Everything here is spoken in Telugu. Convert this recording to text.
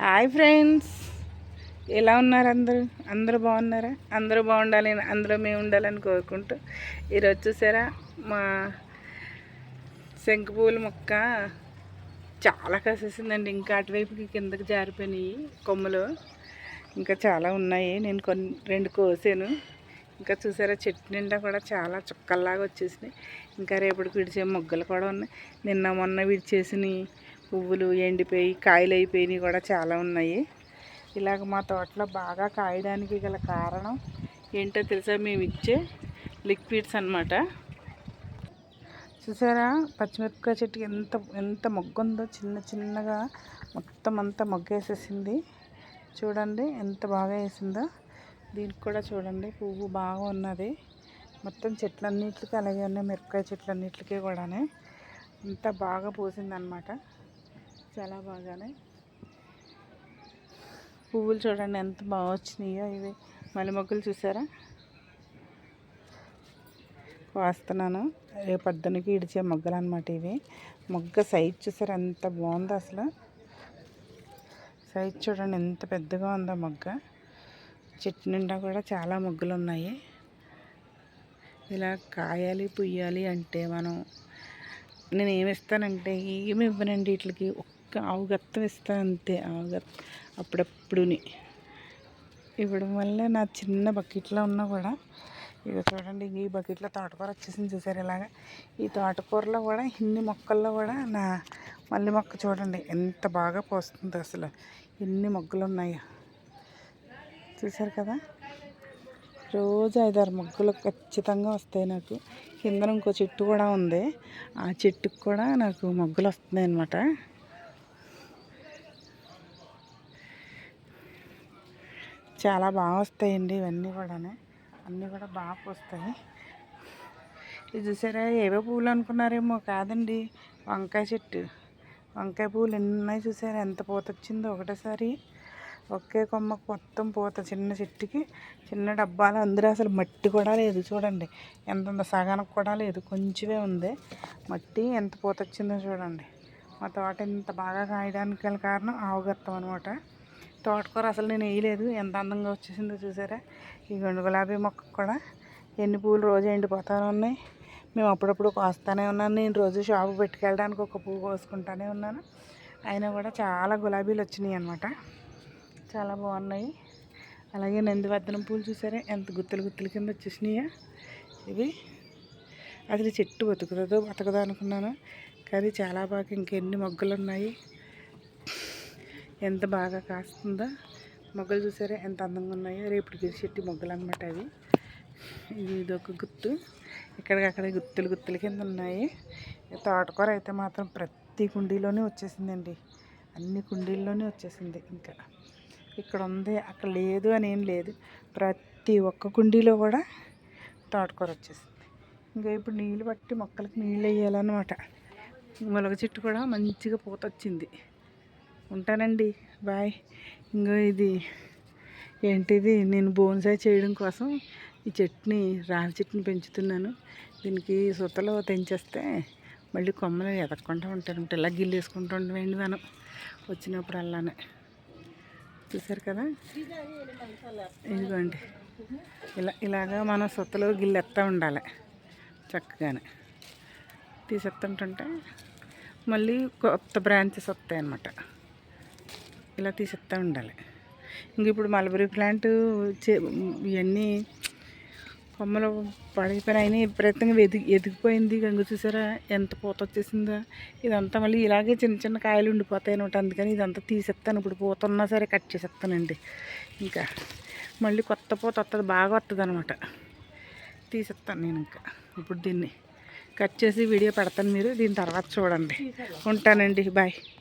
Hi friends. ఎలా ఉన్నారు అందరూ? అందరూ బాగున్నారా? అందరూ బాగుండాలి అందరూ మేము ఉండాలని కోరుకుంటూ ఈరోజు చూసారా? మా శంకుపూల మొక్క చాలా కసేసిందండి. ఇంకా అటువైపుకి కిందకి జారిపోయినాయి కొమ్మలు. ఇంకా చాలా ఉన్నాయి. నేను కొన్ని రెండు కోసాను. ఇంకా చూసారా చెట్టు నిండా కూడా చాలా చుక్కల్లాగా వచ్చేసినాయి. ఇంకా రేపటికి విడిచే మొగ్గలు కూడా ఉన్నాయి. నిన్న మొన్న విడిచేసినాయి పువ్వులు ఎండిపోయి కాయలు అయిపోయినాయి కూడా చాలా ఉన్నాయి. ఇలాగ మా తోటలో బాగా కాయడానికి గల కారణం ఏంటో తెలుసా? మేము ఇచ్చే లిక్విడ్స్ అన్నమాట. చూసారా? పచ్చిమిరపకాయ చెట్టుకి ఎంత ఎంత మొగ్గ ఉందో చిన్న చిన్నగా మొత్తం అంతా మొగ్గ వేసేసింది చూడండి ఎంత బాగా వేసిందో. దీనికి కూడా చూడండి పువ్వు బాగా ఉన్నది. మొత్తం చెట్లన్నిటికీ అలాగే ఉన్నాయి మిరపకాయ చెట్లన్నిటికీ కూడానే. అంత బాగా పూసిందనమాట చాలా బాగానే. పువ్వులు చూడండి ఎంత బాగా వచ్చినాయో ఇవి. మల్లె మొగ్గలు చూసారా? వాస్తున్నాను. రేపు పొద్దునకి ఇడిచే మొగ్గలు అనమాట ఇవి. మొగ్గ సైజ్ చూసారా ఎంత బాగుందో అసలు. సైజ్ చూడండి ఎంత పెద్దగా ఉందో మొగ్గ. చెట్టు నిండా కూడా చాలా మొగ్గలు ఉన్నాయి. ఇలా కాయాలి పుయ్యాలి అంటే మనం నేను ఏమి ఇస్తానంటే ఏమి ఇవ్వనండి వీటికి. ఒక్క ఆవు గత్తం అంతే ఆవు అప్పుడప్పుడుని. ఇవ్వడం వల్ల నా చిన్న బకెట్లో ఉన్నా కూడా ఇవి చూడండి ఈ బకెట్లో తోటకూర వచ్చేసింది చూసారు ఇలాగా? ఈ తోటకూరలో కూడా ఇన్ని మొక్కల్లో కూడా నా మల్లె మొక్క చూడండి ఎంత బాగా పోస్తుంది అసలు. ఎన్ని మొగ్గలు ఉన్నాయో చూసారు కదా? రోజు ఐదారు మొగ్గలు ఖచ్చితంగా వస్తాయి నాకు. కింద ఇంకో చెట్టు కూడా ఉంది. ఆ చెట్టుకు కూడా నాకు మొగ్గలు వస్తున్నాయి అన్నమాట చాలా బాగా వస్తాయండి ఇవన్నీ కూడా అన్నీ కూడా బాగా పూస్తాయి. ఇది చూసారా? ఏవో పూలు అనుకున్నారేమో కాదండి. వంకాయ చెట్టు. వంకాయ పూలు ఎన్ని చూసారా? ఎంత పూత వచ్చిందో ఒకటేసారి. ఒకే కొమ్మకు మొత్తం పూత చిన్న చెట్టుకి చిన్న డబ్బాలు. అందరూ అసలు మట్టి కూడా లేదు చూడండి. ఎంత సగానికి కూడా లేదు. కొంచెమే ఉంది. మట్టి ఎంత పూత వచ్చిందో చూడండి. మా తోట ఇంత బాగా కాయడానికి గల కారణం ఆవుగత్తం అనమాట తోటకూర అసలు నేను వేయలేదు. ఎంత అందంగా వచ్చేసిందో చూసారా? ఈ గుండు గులాబీ మొక్క కూడా ఎన్ని పూలు రోజు ఎండిపోతానే ఉన్నాయి. మేము అప్పుడప్పుడు కోస్తానే ఉన్నాను. నేను రోజు షాపు పెట్టుకెళ్ళడానికి ఒక పువ్వు కోసుకుంటానే ఉన్నాను. అయినా కూడా చాలా గులాబీలు వచ్చినాయి అనమాట చాలా బాగున్నాయి. అలాగే నందివర్ధనం పూలు చూసారా? ఎంత గుత్తులు గుత్తుల కింద వచ్చేసినాయా. ఇవి. అసలు చెట్టు బతుకుతుందో బతకదో అనుకున్నాను. కానీ చాలా బాగా ఇంకెన్ని మొగ్గలు ఉన్నాయి ఎంత బాగా కాస్తుందో. మొగ్గలు చూసారా? ఎంత అందంగా ఉన్నాయో. రేపు చెట్టు మొగ్గలు అనమాట అవి. ఇది ఒక గుత్తు. ఇక్కడికక్కడ గుత్తులు గుత్తుల కింద ఉన్నాయి. తోటకూర అయితే మాత్రం ప్రతి కుండీలోనే వచ్చేసిందండి. అన్ని కుండీల్లోనే వచ్చేసింది ఇంకా. ఇక్కడ ఉంది అక్కడ లేదు అని ఏం లేదు. ప్రతి ఒక్క కుండీలో కూడా తోటకూర వచ్చేసింది. ఇంకా ఇప్పుడు నీళ్ళు పట్టి మొక్కలకి నీళ్ళు వేయాలన్నమాట. మొలగ చెట్టు కూడా మంచిగా పూత వచ్చింది ఉంటానండి. బాయ్. ఇంకో ఇది ఏంటిది? నేను బోన్సాయి చేయడం కోసం ఈ చెట్టుని రావి చెట్టుని పెంచుతున్నాను. దీనికి సుతలో తెంచేస్తే మళ్ళీ కొమ్మలు ఎదక్కుంటూ ఉంటాను ఇలా గిల్లేసుకుంటూ ఉండవేండి మనం వచ్చినప్పుడు అలానే చూసారు కదా? ఇదిగోండి. ఇలా ఇలాగా మనం సుతలో గిల్లెత్తా ఉండాలి చక్కగానే. తీసేస్తుంటుంటే మళ్ళీ కొత్త బ్రాంచెస్ వస్తాయి అన్నమాట ఇలా తీసేస్తూ ఉండాలి. ఇంక ఇప్పుడు మల్బరీ ప్లాంట్ ఇవన్నీ కొమ్మలు పడిపోయినాయి విపరీతంగా ఎదిగి ఎదిగిపోయింది. గంగు చూసారా? ఎంత పూత వచ్చేసిందో. ఇదంతా మళ్ళీ ఇలాగే చిన్న చిన్న కాయలు ఉండిపోతాయి అనమాట అందుకని ఇదంతా తీసేస్తాను. ఇప్పుడు పూత ఉన్నా సరే కట్ చేసేస్తానండి. ఇంకా మళ్ళీ కొత్త పూత వస్తుంది బాగా వస్తుంది అనమాట తీసేస్తాను నేను ఇంకా. ఇప్పుడు దీన్ని కట్ చేసి వీడియో పెడతాను మీరు. దీని తర్వాత చూడండి. ఉంటానండి. బాయ్.